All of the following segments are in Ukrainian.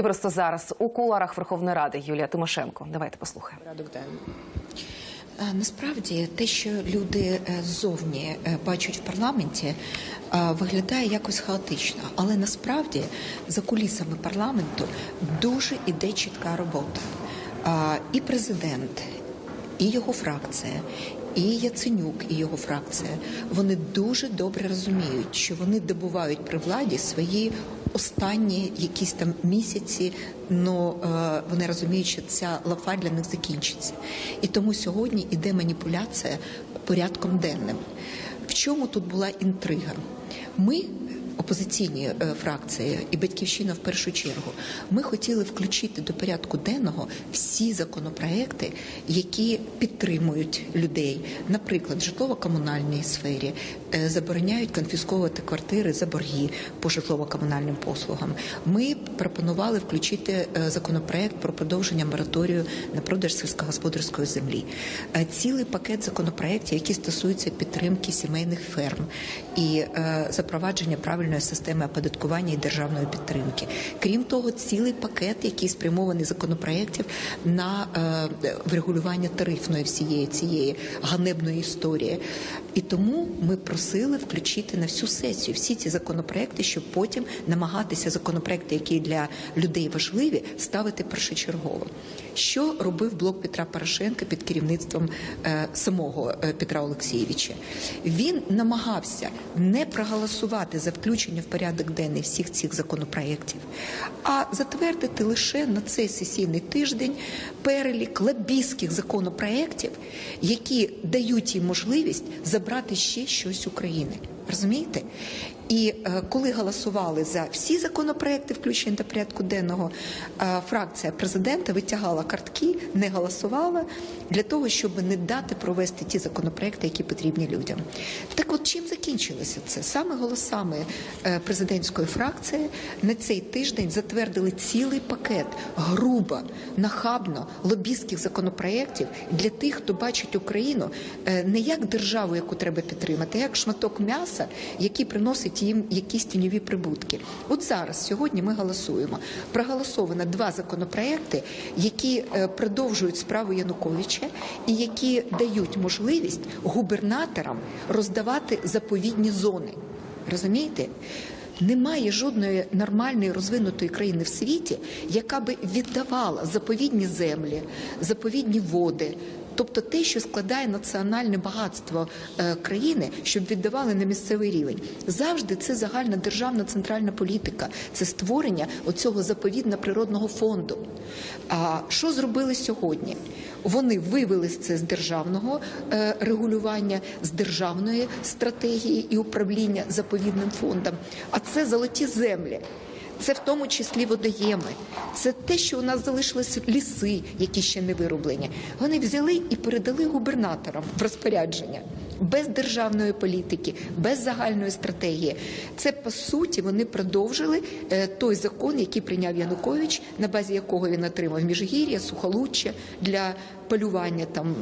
І просто зараз у куларах Верховної Ради Юлія Тимошенко. Давайте послухаємо. порядок денний. Е, Насправді те, що люди е, ззовні е, бачать в парламенті, е, виглядає якось хаотично. Але насправді за кулісами парламенту дуже іде чітка робота. І президент, і його фракція. І Яценюк і його фракція вони дуже добре розуміють, що вони добувають при владі свої останні якісь там місяці. Ну вони розуміють, що ця лафа для них закінчиться, і тому сьогодні іде маніпуляція порядком денним. В чому тут була інтрига? Ми. Опозиційні е, фракції і батьківщина в першу чергу. Ми хотіли включити до порядку денного всі законопроекти, які підтримують людей, наприклад, в житлово-комунальній сфері забороняють конфісковувати квартири за борги по житлово-комунальним послугам. Ми пропонували включити е, законопроект про продовження мораторію на продаж сільськогосподарської землі. Е, Цілий пакет законопроєктів, які стосуються підтримки сімейних ферм і е, запровадження правильної системи оподаткування і державної підтримки. Крім того, цілий пакет, який спрямований законопроєктів на е, врегулювання тарифної всієї цієї ганебної історії. І тому ми просили включити на всю сесію всі ці законопроекти, щоб потім намагатися законопроекти, які для людей важливі, ставити першочергово. Що робив блок Петра Порошенка під керівництвом е, самого е, Петра Олексійовича? Він намагався не проголосувати за включення в порядок денний всіх цих законопроєктів, а затвердити лише на цей сесійний тиждень перелік лобійських законопроєктів, які дають їм можливість забрати ще щось України. Розумієте? І е, коли голосували за всі законопроекти, включені до порядку денного, е, фракція президента витягала картки, не голосувала для того, щоб не дати провести ті законопроекти, які потрібні людям. Так от чим закінчилося це? Саме голосами е, президентської фракції на цей тиждень затвердили цілий пакет грубо, нахабно лобістських законопроєктів для тих, хто бачить Україну е, не як державу, яку треба підтримати, а як шматок м'яса, який приносить їм якісь тіньові прибутки. От зараз сьогодні ми голосуємо. Проголосовано два законопроекти, які е, продовжують справу Януковича і які дають можливість губернаторам роздавати заповідні зони. Розумієте? Немає жодної нормальної розвинутої країни в світі, яка би віддавала заповідні землі, заповідні води, тобто те, що складає національне багатство е, країни, щоб віддавали на місцевий рівень. Завжди це загальна державна центральна політика, це створення оцього заповідно-природного фонду. А що зробили сьогодні? Вони вивели це з державного е, регулювання, з державної стратегії і управління заповідним фондом. А це золоті землі. Це в тому числі водоєми, це те, що у нас залишились ліси, які ще не вироблені. Вони взяли і передали губернаторам в розпорядження без державної політики, без загальної стратегії. Це по суті вони продовжили е, той закон, який прийняв Янукович, на базі якого він отримав міжгір'я, сухолуччя для полювання там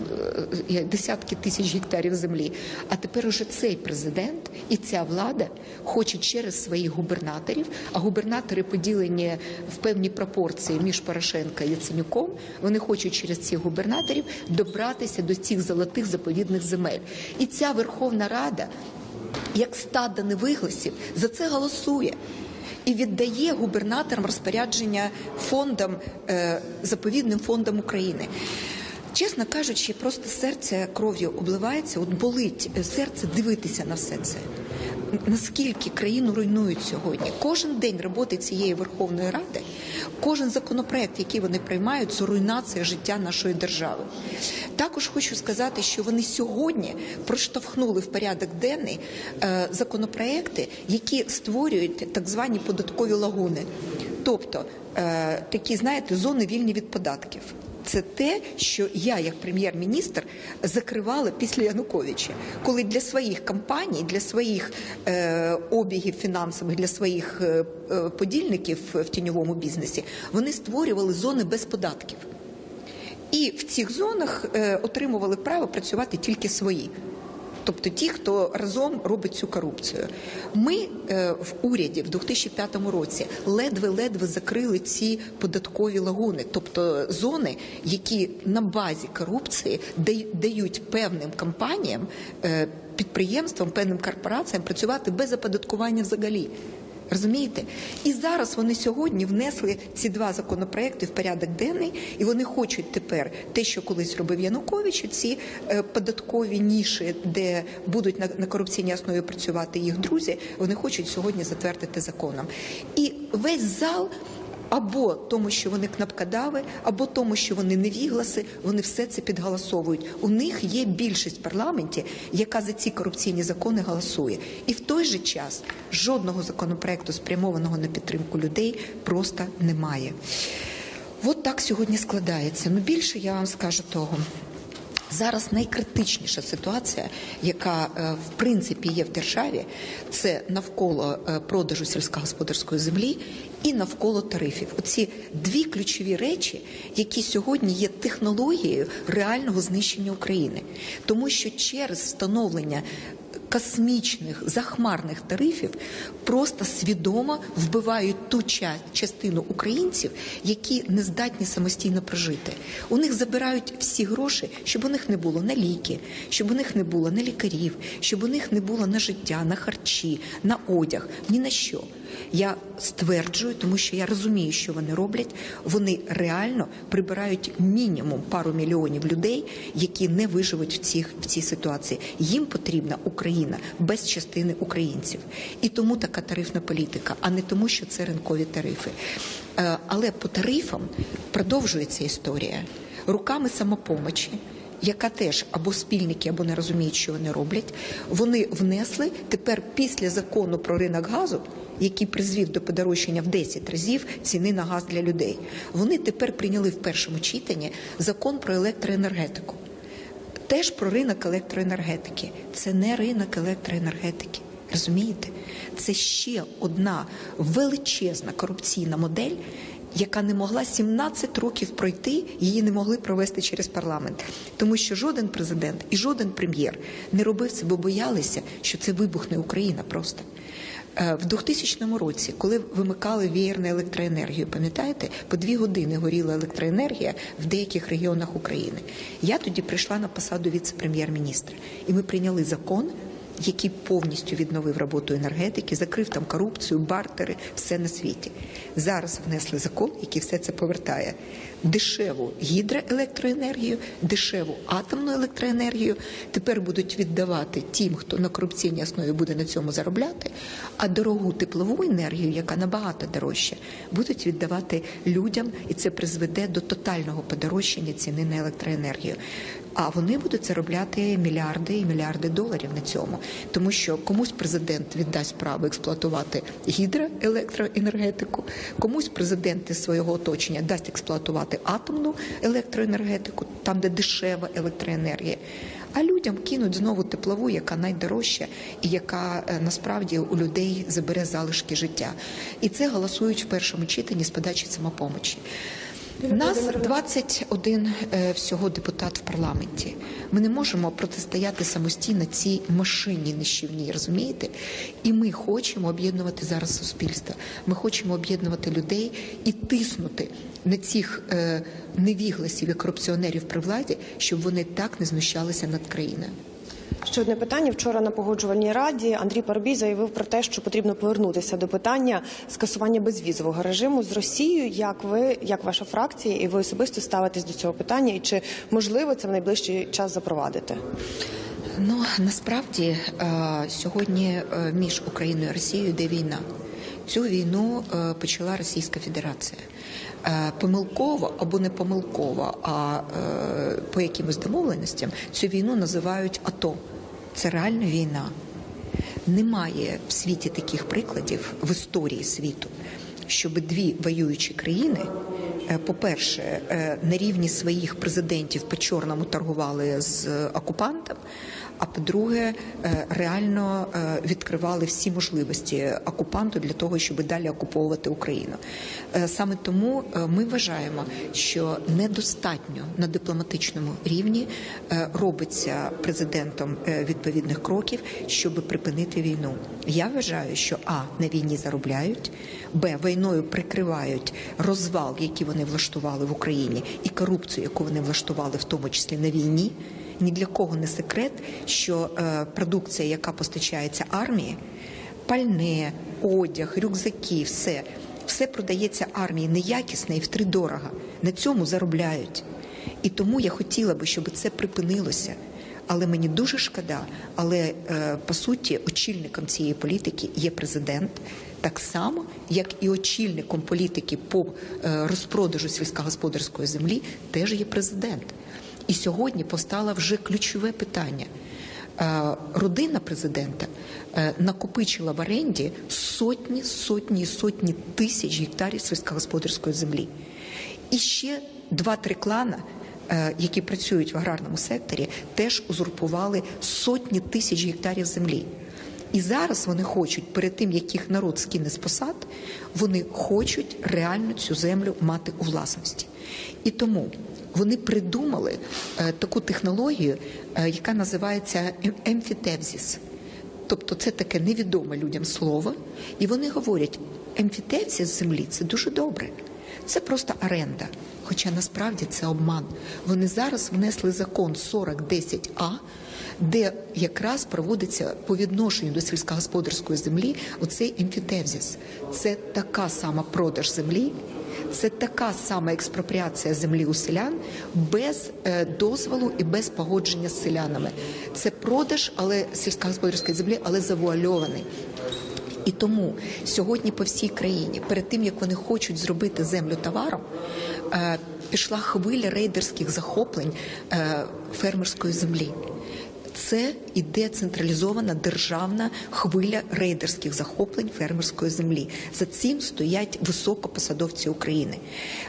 е, десятки тисяч гектарів землі. А тепер уже цей президент і ця влада хоче через своїх губернаторів, а губернатори поділені в певні пропорції між Порошенка і Яценюком. Вони хочуть через цих губернаторів добратися до цих золотих заповідних земель. І ця Верховна Рада, як стадо невигласів, за це голосує. І віддає губернаторам розпорядження фондам е, заповідним фондам України. Чесно кажучи, просто серце кров'ю обливається, от болить е, серце дивитися на все це. Наскільки країну руйнують сьогодні? Кожен день роботи цієї Верховної Ради, кожен законопроект, який вони приймають, це руйнація життя нашої держави. Також хочу сказати, що вони сьогодні проштовхнули в порядок денний е, законопроекти, які створюють так звані податкові лагуни, тобто е, такі, знаєте, зони вільні від податків. Це те, що я, як прем'єр-міністр, закривала після Януковича, коли для своїх компаній, для своїх е, обігів фінансових, для своїх е, е, подільників в тіньовому бізнесі вони створювали зони без податків. І в цих зонах е, отримували право працювати тільки свої. Тобто ті, хто разом робить цю корупцію. Ми е, в уряді в 2005 році ледве-ледве закрили ці податкові лагуни, тобто зони, які на базі корупції дають певним компаніям, е, підприємствам, певним корпораціям працювати без оподаткування взагалі. Розумієте? І зараз вони сьогодні внесли ці два законопроекти в порядок денний, і вони хочуть тепер те, що колись робив Янукович, ці е, податкові ніші, де будуть на, на корупційній основі працювати їх друзі, вони хочуть сьогодні затвердити законом. І весь зал. Або тому, що вони кнопкадави, або тому, що вони невігласи, вони все це підголосовують. У них є більшість в парламенті, яка за ці корупційні закони голосує. І в той же час жодного законопроекту, спрямованого на підтримку людей, просто немає. От так сьогодні складається. Ну більше я вам скажу того. Зараз найкритичніша ситуація, яка е, в принципі є в державі, це навколо е, продажу сільськогосподарської землі і навколо тарифів. Оці дві ключові речі, які сьогодні є технологією реального знищення України, тому що через встановлення космічних захмарних тарифів просто свідомо вбивають ту ча- частину українців, які не здатні самостійно прожити. У них забирають всі гроші, щоб у них не було на ліки, щоб у них не було на лікарів, щоб у них не було на життя, на харчі, на одяг, ні на що. Я стверджую, тому що я розумію, що вони роблять. Вони реально прибирають мінімум пару мільйонів людей, які не виживуть в цих в цій ситуації. Їм потрібна Україна без частини українців, і тому така тарифна політика, а не тому, що це ринкові тарифи. Е, Але по тарифам продовжується історія руками самопомочі яка теж або спільники, або не розуміють, що вони роблять. Вони внесли тепер після закону про ринок газу, який призвів до подорожчання в 10 разів ціни на газ для людей. Вони тепер прийняли в першому читанні закон про електроенергетику. Теж про ринок електроенергетики. Це не ринок електроенергетики. Розумієте? Це ще одна величезна корупційна модель, яка не могла 17 років пройти, її не могли провести через парламент, тому що жоден президент і жоден прем'єр не робив це, бо боялися, що це вибухне Україна просто. Е, В 2000 році, коли вимикали вієр на електроенергію, пам'ятаєте, по дві години горіла електроенергія в деяких регіонах України. Я тоді прийшла на посаду віце-прем'єр-міністра, і ми прийняли закон, який повністю відновив роботу енергетики, закрив там корупцію, бартери, все на світі. Зараз внесли закон, який все це повертає. Дешеву гідроелектроенергію, дешеву атомну електроенергію тепер будуть віддавати тим, хто на корупційній основі буде на цьому заробляти, а дорогу теплову енергію, яка набагато дорожча, будуть віддавати людям, і це призведе до тотального подорожчання ціни на електроенергію. А вони будуть заробляти мільярди і мільярди доларів на цьому, тому що комусь президент віддасть право експлуатувати гідроелектроенергетику, комусь президент із свого оточення дасть експлуатувати атомну електроенергетику, там де дешева електроенергія. А людям кинуть знову теплову, яка найдорожча і яка е, насправді у людей забере залишки життя. І це голосують в першому читанні з подачі самопомочі. Нас 21 е, всього депутат в парламенті. Ми не можемо протистояти самостійно цій машині нищівній, розумієте? І ми хочемо об'єднувати зараз суспільство. Ми хочемо об'єднувати людей і тиснути на цих е, невігласів і корупціонерів при владі, щоб вони так не знущалися над країною. Ще одне питання. Вчора на погоджувальній раді Андрій Парубій заявив про те, що потрібно повернутися до питання скасування безвізового режиму з Росією. Як ви, як ваша фракція, і ви особисто ставитесь до цього питання, і чи можливо це в найближчий час запровадити? Ну насправді е, сьогодні е, між Україною і Росією йде війна. Цю війну е, почала Російська Федерація. Е, Помилково або не помилково, а е, по якимось домовленостям цю війну називають АТО. Це реальна війна. Немає в світі таких прикладів в історії світу, щоб дві воюючі країни по-перше, е, на рівні своїх президентів по чорному торгували з е, окупантом. А по-друге, е, реально е, відкривали всі можливості окупанту для того, щоб далі окуповувати Україну. Е, Саме тому е, ми вважаємо, що недостатньо на дипломатичному рівні е, робиться президентом е, відповідних кроків, щоб припинити війну. Я вважаю, що а на війні заробляють, б війною прикривають розвал, який вони влаштували в Україні, і корупцію, яку вони влаштували, в тому числі на війні. Ні для кого не секрет, що е, продукція, яка постачається армії, пальне, одяг, рюкзаки, все, все продається армії неякісне і втридорога. На цьому заробляють. І тому я хотіла би, щоб це припинилося. Але мені дуже шкода. Але е, по суті, очільником цієї політики є президент, так само як і очільником політики по е, розпродажу сільськогосподарської землі теж є президент. І сьогодні постало вже ключове питання. Е, Родина президента накопичила в оренді сотні, сотні сотні тисяч гектарів сільськогосподарської землі. І ще два-три клана, які працюють в аграрному секторі, теж узурпували сотні тисяч гектарів землі. І зараз вони хочуть, перед тим як їх народ скине з посад, вони хочуть реально цю землю мати у власності. І тому вони придумали е, таку технологію, е, яка називається ем- емфітевзіс. Тобто це таке невідоме людям слово, і вони говорять, емфітевзіс землі це дуже добре. Це просто оренда. Хоча насправді це обман. Вони зараз внесли закон 4010А, де якраз проводиться по відношенню до сільськогосподарської землі оцей емфітевзіс. Це така сама продаж землі, це така сама експропріація землі у селян без е, дозволу і без погодження з селянами. Це продаж, але сільськогосподарської землі, але завуальований. І тому сьогодні по всій країні, перед тим як вони хочуть зробити землю товаром, пішла хвиля рейдерських захоплень е, фермерської землі. Це іде централізована державна хвиля рейдерських захоплень фермерської землі. За цим стоять високопосадовці України.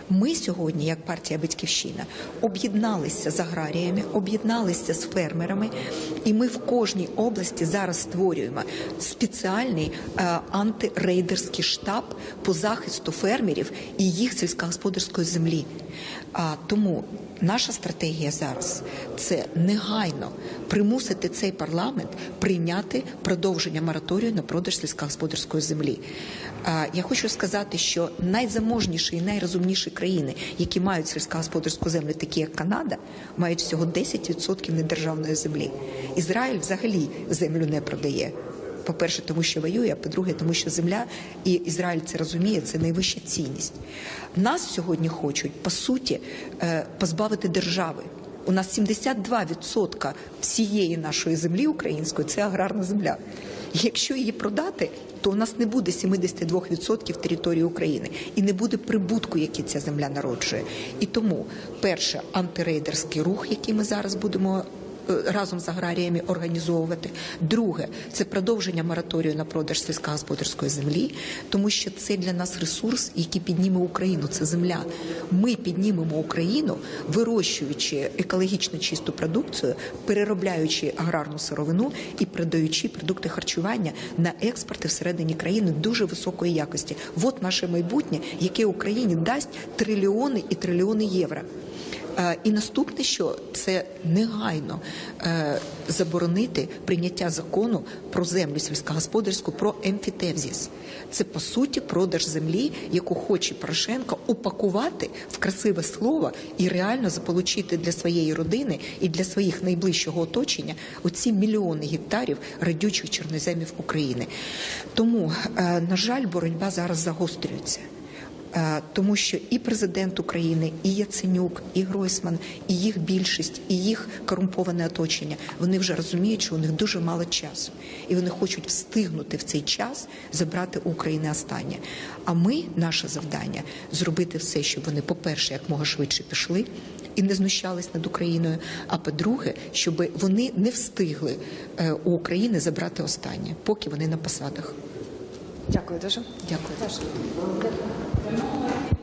Ми сьогодні, як партія Батьківщина, об'єдналися з аграріями, об'єдналися з фермерами, і ми в кожній області зараз створюємо спеціальний е, антирейдерський штаб по захисту фермерів і їх сільськогосподарської землі. А тому наша стратегія зараз це негайно примусити цей парламент прийняти продовження мораторію на продаж сільськогосподарської землі. Я хочу сказати, що найзаможніші і найрозумніші країни, які мають сільськогосподарську землю, такі як Канада, мають всього 10% недержавної землі. Ізраїль взагалі землю не продає. По-перше, тому що воює, а по-друге, тому що земля і Ізраїль це розуміє, це найвища цінність. Нас сьогодні хочуть по суті е, позбавити держави. У нас 72% всієї нашої землі української це аграрна земля. Якщо її продати, то у нас не буде 72% території України і не буде прибутку, який ця земля народжує. І тому перше антирейдерський рух, який ми зараз будемо разом з аграріями організовувати. Друге це продовження мораторію на продаж сільськогосподарської землі, тому що це для нас ресурс, який підніме Україну. Це земля. Ми піднімемо Україну, вирощуючи екологічно чисту продукцію, переробляючи аграрну сировину і продаючи продукти харчування на експорти всередині країни дуже високої якості. От наше майбутнє, яке Україні дасть трильйони і трильйони євро. Е, І наступне, що це негайно е, заборонити прийняття закону про землю сільськогосподарську про емфітевзіс. Це по суті продаж землі, яку хоче Порошенко упакувати в красиве слово і реально заполучити для своєї родини і для своїх найближчого оточення оці мільйони гектарів радючих чорноземів України. Тому, е, на жаль, боротьба зараз загострюється. Е, Тому що і президент України, і Яценюк, і Гройсман, і їх більшість, і їх корумповане оточення вони вже розуміють, що у них дуже мало часу, і вони хочуть встигнути в цей час забрати у України останнє. А ми, наше завдання, зробити все, щоб вони, по-перше, як мога швидше пішли і не знущались над Україною. А по-друге, щоб вони не встигли е, у України забрати останнє, поки вони на посадах. Дякую дуже. Дякую. Дякую. Thank you.